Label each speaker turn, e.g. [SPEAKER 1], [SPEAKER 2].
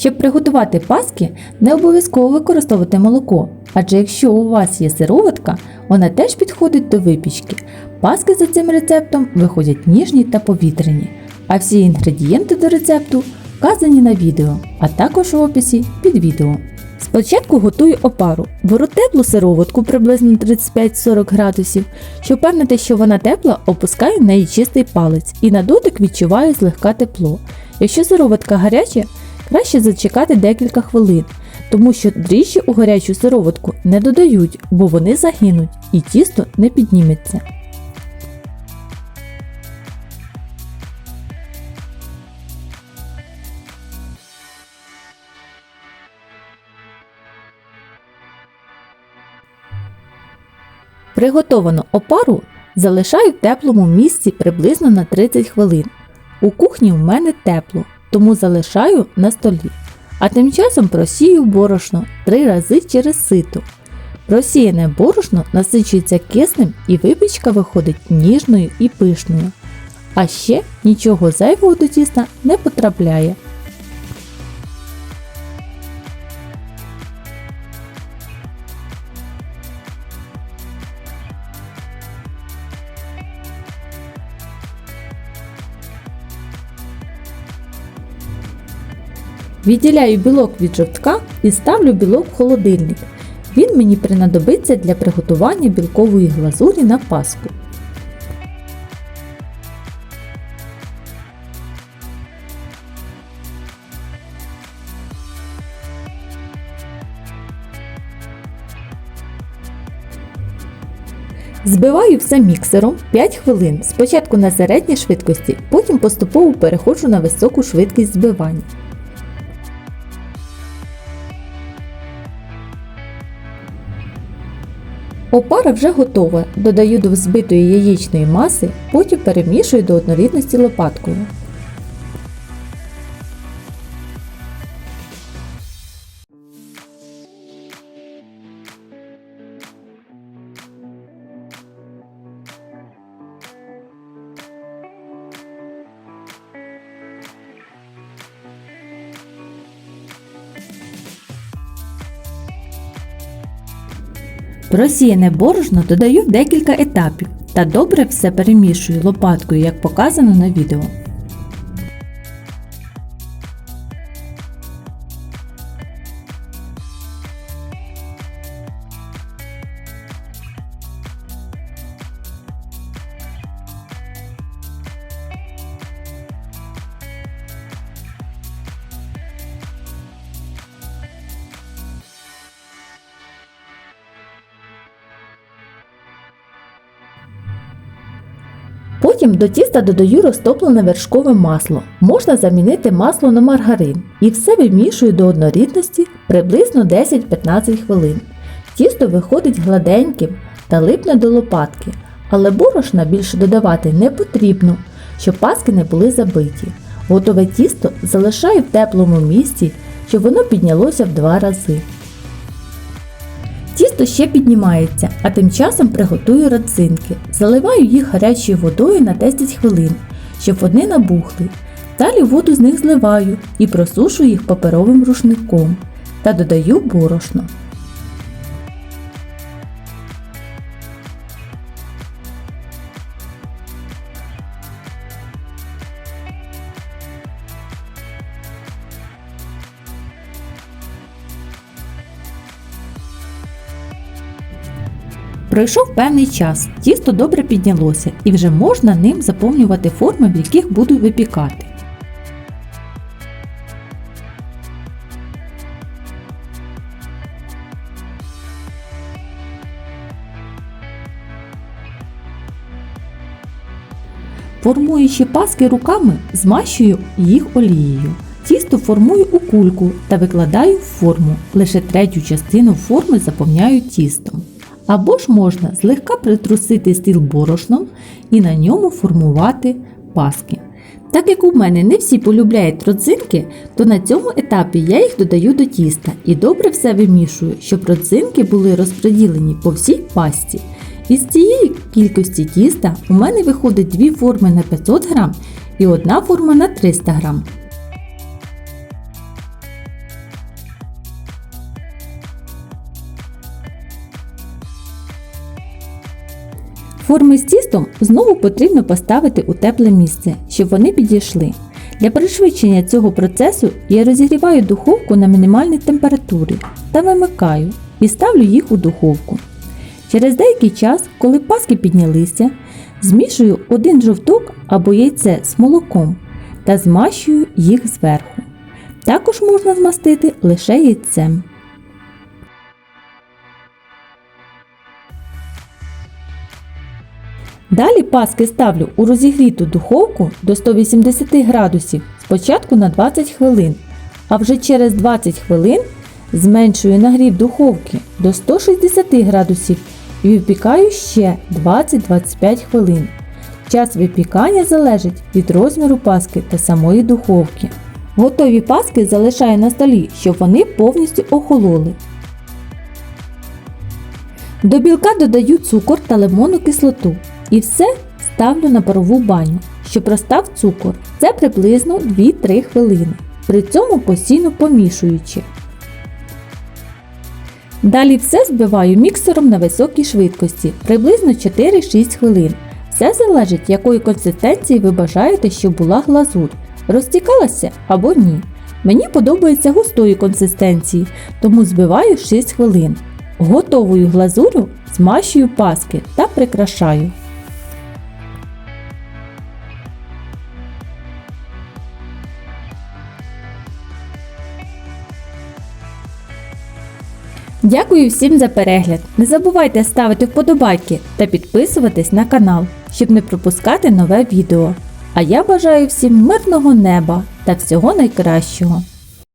[SPEAKER 1] Щоб приготувати паски, не обов'язково використовувати молоко, адже якщо у вас є сироватка, вона теж підходить до випічки. Паски за цим рецептом виходять ніжні та повітряні, а всі інгредієнти до рецепту вказані на відео, а також в описі під відео. Спочатку готую опару. Беру теплу сироватку приблизно 35-40 градусів. Щоб впевнити, що вона тепла, опускаю в неї чистий палець і на дотик відчуваю злегка тепло. Якщо сироватка гаряча, краще зачекати декілька хвилин, тому що дріжджі у гарячу сироватку не додають, бо вони загинуть і тісто не підніметься. Приготовану опару залишаю в теплому місці приблизно на 30 хвилин. У кухні в мене тепло, тому залишаю на столі. А тим часом просію борошно 3 рази через сито. Просіяне борошно насичується киснем і випічка виходить ніжною і пишною. А ще нічого зайвого до тіста не потрапляє. Відділяю білок від жовтка і ставлю білок в холодильник. Він мені принадобиться для приготування білкової глазурі на паску. Збиваю все міксером 5 хвилин. Спочатку на середній швидкості, потім поступово переходжу на високу швидкість збивання. Опара вже готова. Додаю до взбитої яєчної маси, потім перемішую до однорідності лопаткою. Просіяне борошно додаю в декілька етапів та добре все перемішую лопаткою, як показано на відео. Потім до тіста додаю розтоплене вершкове масло. Можна замінити масло на маргарин і все вимішую до однорідності приблизно 10-15 хвилин. Тісто виходить гладеньким та липне до лопатки, але борошна більше додавати не потрібно, щоб паски не були забиті. Готове тісто залишаю в теплому місці, щоб воно піднялося в два рази. Тісто ще піднімається, а тим часом приготую родзинки. Заливаю їх гарячою водою на 10 хвилин, щоб вони набухли. Далі воду з них зливаю і просушу їх паперовим рушником та додаю борошно. Пройшов певний час, тісто добре піднялося і вже можна ним заповнювати форми, в яких буду випікати. Формуючи паски руками, змащую їх олією. Тісто формую у кульку та викладаю в форму. Лише третю частину форми заповняю тістом. Або ж можна злегка притрусити стіл борошном і на ньому формувати паски. Так як у мене не всі полюбляють родзинки, то на цьому етапі я їх додаю до тіста і добре все вимішую, щоб родзинки були розподілені по всій пасті. Із цієї кількості тіста у мене виходить дві форми на 500 г і одна форма на 300 г. Форми з тістом знову потрібно поставити у тепле місце, щоб вони підійшли. Для пришвидшення цього процесу я розігріваю духовку на мінімальній температурі та вимикаю і ставлю їх у духовку. Через деякий час, коли паски піднялися, змішую один жовток або яйце з молоком та змащую їх зверху. Також можна змастити лише яйцем. Далі паски ставлю у розігріту духовку до 180 градусів спочатку на 20 хвилин, а вже через 20 хвилин зменшую нагрів духовки до 160 градусів і випікаю ще 20-25 хвилин. Час випікання залежить від розміру паски та самої духовки. Готові паски залишаю на столі, щоб вони повністю охололи. До білка додаю цукор та лимонну кислоту і все ставлю на парову баню, щоб розстав цукор. Це приблизно 2-3 хвилини, при цьому постійно помішуючи. Далі все збиваю міксером на високій швидкості, приблизно 4-6 хвилин. Все залежить, якої консистенції ви бажаєте, щоб була глазурь. Розтікалася або ні. Мені подобається густої консистенції, тому збиваю 6 хвилин. Готовою глазурю змащую паски та прикрашаю. Дякую всім за перегляд. Не забувайте ставити вподобайки та підписуватись на канал, щоб не пропускати нове відео. А я бажаю всім мирного неба та всього найкращого.